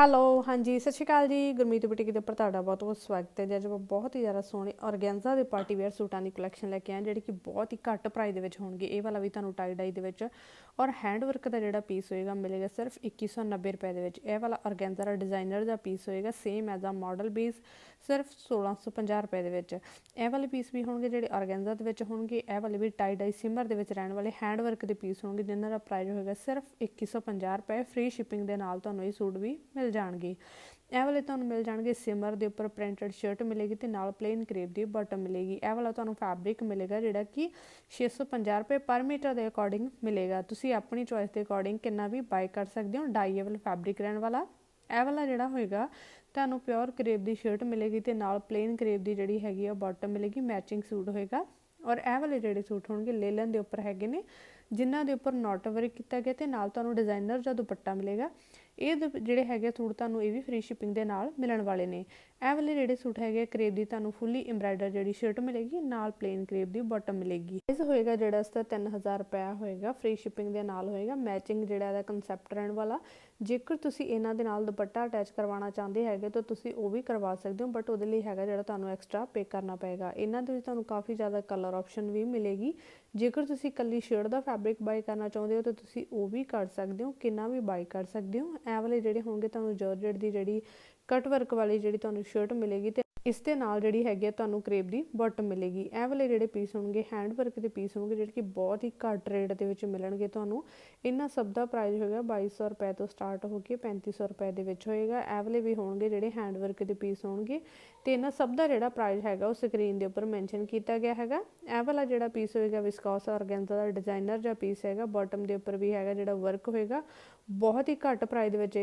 Hello ਹਾਂਜੀ, ਸਤਿ ਸ਼੍ਰੀ ਅਕਾਲ ਜੀ। ਗੁਰਮੀਤ ਬੁਟੀਕ ਦੇ ਉੱਪਰ ਤੁਹਾਡਾ ਬਹੁਤ ਬਹੁਤ ਸਵਾਗਤ ਹੈ। ਜੀ, ਅੱਜ ਮੈਂ ਬਹੁਤ ਹੀ ਜ਼ਿਆਦਾ ਸੋਹਣੇ ਔਰਗੈਂਜ਼ਾ ਦੇ ਪਾਰਟੀ ਵੇਅਰ ਸੂਟਾਂ ਦੀ ਕਲੈਕਸ਼ਨ ਲੈ ਕੇ ਆਇਆ ਜਿਹੜੀ ਕਿ ਬਹੁਤ ਹੀ ਘੱਟ ਪ੍ਰਾਈਸ ਦੇ ਵਿੱਚ ਹੋਣਗੇ। ਇਹ ਵਾਲਾ ਵੀ ਤੁਹਾਨੂੰ ਟਾਈ ਡਾਈ ਦੇ ਵਿੱਚ ਔਰ ਹੈਂਡ ਵਰਕ ਦਾ ਜਿਹੜਾ ਪੀਸ ਹੋਏਗਾ, ਮਿਲੇਗਾ ਸਿਰਫ 2190 ਰੁਪਏ ਦੇ ਵਿੱਚ। ਇਹ ਵਾਲਾ ਔਰਗੈਂਜ਼ਾ ਦਾ ਡਿਜ਼ਾਈਨਰ ਦਾ ਪੀਸ ਹੋਏਗਾ same as a model base ਸਿਰਫ 1650 ਰੁਪਏ ਦੇ ਵਿੱਚ। ਇਹ ਵਾਲੇ ਪੀਸ ਵੀ ਹੋਣਗੇ ਜਿਹੜੇ ਔਰਗੈਂਜ਼ਾ ਦੇ ਵਿੱਚ ਹੋਣਗੇ। ਇਹ ਵਾਲੇ ਵੀ ਟਾਈ ਡਾਈ ਸਿਮਰ ਦੇ ਵਿੱਚ ਰਹਿਣ ਵਾਲੇ ਹੈਂਡ ਵਰਕ ਦੇ ਪੀਸ ਹੋਣਗੇ, ਜਿਨ੍ਹਾਂ ਦਾ ਪ੍ਰਾਈਸ ਹੋਏਗਾ ਸਿਰਫ 2150 ਰੁਪਏ। ਫ੍ਰੀ ਸ਼ਿਪਿੰਗ ਦੇ ਨਾਲ ਤੁਹਾਨੂੰ ਇਹ ਸੂਟ ਵੀ ਮਿਲ ਜਾਣਗੇ। ਇਹ ਵਾਲੇ ਤੁਹਾਨੂੰ ਮਿਲ ਜਾਣਗੇ ਸਿਮਰ ਦੇ ਉੱਪਰ ਪ੍ਰਿੰਟਡ ਸ਼ਰਟ ਮਿਲੇਗੀ ਤੇ ਨਾਲ ਪਲੇਨ ਕਰੇਪ ਦੀ ਬਾਟਮ ਮਿਲੇਗੀ। ਇਹ ਵਾਲਾ ਤੁਹਾਨੂੰ ਫੈਬਰਿਕ ਮਿਲੇਗਾ ਜਿਹੜਾ ਕਿ 650 ਰੁਪਏ ਪਰ ਮੀਟਰ ਦੇ ਅਕੋਰਡਿੰਗ ਮਿਲੇਗਾ। ਤੁਸੀਂ ਆਪਣੀ ਚੋਇਸ ਦੇ ਅਕੋਰਡਿੰਗ ਕਿੰਨਾ ਵੀ ਬਾਈ ਕਰ ਸਕਦੇ ਹੋ ਡਾਈਏਬਲ ਫੈਬਰਿਕ ਰਹਿਣ ਵਾਲਾ। ਇਹ ਵਾਲਾ ਜਿਹੜਾ ਹੋਏਗਾ, ਤੁਹਾਨੂੰ ਪਿਓਰ ਕਰੇਪ ਦੀ ਸ਼ਰਟ ਮਿਲੇਗੀ ਤੇ ਨਾਲ ਪਲੇਨ ਕਰੇਪ ਦੀ ਜਿਹੜੀ ਹੈਗੀ ਆ ਬਾਟਮ ਮਿਲੇਗੀ ਮੈਚਿੰਗ ਸੂਟ ਹੋਏਗਾ। ਔਰ ਇਹ ਵਾਲੇ ਜਿਹੜੇ ਸੂਟ ਹੋਣਗੇ, ਲੇਲਨ ਦੇ ਉੱਪਰ ਹੈਗੇ ਨੇ। ਜਿਨ੍ਹਾਂ ਦੇ ਉੱਪਰ ਨੋਟ ਵਰਕ ਕੀਤਾ ਗਿਆ ਤੇ ਨਾਲ ਤੁਹਾਨੂੰ ਡਿਜ਼ਾਈਨਰ ਜਾਂ ਦੁਪੱਟਾ ਮਿਲੇਗਾ। ਇਹ ਜਿਹੜੇ ਹੈਗੇ ਸੂਟ ਤੁਹਾਨੂੰ ਇਹ ਵੀ ਫ੍ਰੀ ਸ਼ਿਪਿੰਗ ਦੇ ਨਾਲ ਮਿਲਣ ਵਾਲੇ ਨੇ। ਇਹ ਵਾਲੇ ਜਿਹੜੇ ਸੂਟ ਹੈਗੇ ਕਰੇਪ ਦੀ ਤੁਹਾਨੂੰ ਫੁੱਲੀ ਐਮਬਰਾਇਡਰ ਜਿਹੜੀ ਸ਼ਰਟ ਮਿਲੇਗੀ, ਨਾਲ ਪਲੇਨ ਕਰੇਪ ਦੀ ਬਾਟਮ ਮਿਲੇਗੀ। ਇਸ ਹੋਏਗਾ ਜਿਹੜਾ ਇਸ ਦਾ 3000 ਰੁਪਏ ਹੋਏਗਾ ਫ੍ਰੀ ਸ਼ਿਪਿੰਗ ਦੇ ਨਾਲ ਹੋਏਗਾ ਮੈਚਿੰਗ ਜਿਹੜਾ ਇਹਦਾ ਕਨਸੈਪਟ ਰਹਿਣ ਵਾਲਾ। ਜੇਕਰ ਤੁਸੀਂ ਇਹਨਾਂ ਦੇ ਨਾਲ ਦੁਪੱਟਾ ਅਟੈਚ ਕਰਵਾਉਣਾ ਚਾਹੁੰਦੇ ਹੈਗੇ, ਤਾਂ ਤੁਸੀਂ ਉਹ ਵੀ ਕਰਵਾ ਸਕਦੇ ਹੋ ਬਟ ਉਹਦੇ ਲਈ ਹੈਗਾ ਜਿਹੜਾ ਤੁਹਾਨੂੰ ਐਕਸਟਰਾ ਪੇ ਕਰਨਾ ਪਏਗਾ। ਇਹਨਾਂ ਦੇ ਵਿੱਚ ਤੁਹਾਨੂੰ ਕਾਫੀ ਜ਼ਿਆਦਾ ਕਲਰ ਆਪਸ਼ਨ ਵੀ ਮਿਲੇਗੀ। ਜੇਕਰ ਤੁਸੀਂ ਕੱਲੀ ਸ਼ਰਟ ਦਾ ਫੈਬਰਿਕ ਬਾਈ ਕਰਨਾ ਚਾਹੁੰਦੇ ਹੋ ਤਾਂ ਤੁਸੀਂ ਉਹ ਵੀ ਕਰ ਸਕਦੇ ਹੋ, ਕਿੰਨਾ ਵੀ ਬਾਈ ਕਰ ਸਕਦੇ ਹੋ। ਇਹ ਵਾਲੇ ਜਿਹੜੇ ਹੋਣਗੇ ਤੁਹਾਨੂੰ ਜਾਰਜਟ ਦੀ ਜਿਹੜੀ ਕਟ ਵਰਕ ਵਾਲੀ ਜਿਹੜੀ ਤੁਹਾਨੂੰ ਸ਼ਰਟ ਮਿਲੇਗੀ ਤੇ ਇਸ ਦੇ ਨਾਲ ਜਿਹੜੀ ਹੈਗੀ ਆ ਤੁਹਾਨੂੰ ਕਰੇਪ ਦੀ ਬਾਟਮ ਮਿਲੇਗੀ। ਇਹ ਵਾਲੇ ਜਿਹੜੇ ਪੀਸ ਹੋਣਗੇ ਹੈਂਡ ਵਰਕ ਦੇ ਪੀਸ ਹੋਣਗੇ, ਜਿਹੜੇ ਕਿ ਬਹੁਤ ਹੀ ਘੱਟ ਰੇਟ ਦੇ ਵਿੱਚ ਮਿਲਣਗੇ ਤੁਹਾਨੂੰ। ਇਹਨਾਂ ਸਭ ਦਾ ਪ੍ਰਾਈਸ ਹੋਏਗਾ 2200 ਰੁਪਏ ਤੋਂ ਸਟਾਰਟ ਹੋ ਕੇ 3500 ਰੁਪਏ ਦੇ ਵਿੱਚ ਹੋਏਗਾ। ਇਹ ਵਾਲੇ ਵੀ ਹੋਣਗੇ ਜਿਹੜੇ ਹੈਂਡ ਵਰਕ ਦੇ ਪੀਸ ਹੋਣਗੇ। ਤੇ ਇਹਨਾਂ ਸਭ ਦਾ ਜਿਹੜਾ ਪ੍ਰਾਈਸ ਹੈਗਾ ਉਹ ਸਕਰੀਨ ਦੇ ਉੱਪਰ ਮੈਂਸ਼ਨ ਕੀਤਾ ਗਿਆ ਹੈਗਾ। ਇਹ ਵਾਲਾ ਜਿਹੜਾ ਪੀਸ ਹੋਏਗਾ ਵਿਸਕੋਸ ਆਰਗੈਂਜ਼ਾ ਦਾ ਡਿਜ਼ਾਈਨਰ ਜਾਂ ਪੀਸ ਹੈਗਾ। ਬਾਟਮ ਦੇ ਉੱਪਰ ਵੀ ਹੈਗਾ ਜਿਹੜਾ ਵਰਕ ਹੋਏਗਾ। ਬਹੁਤ ਹੀ ਘੱਟ ਪ੍ਰਾਈਸ ਦੇ ਵਿੱਚ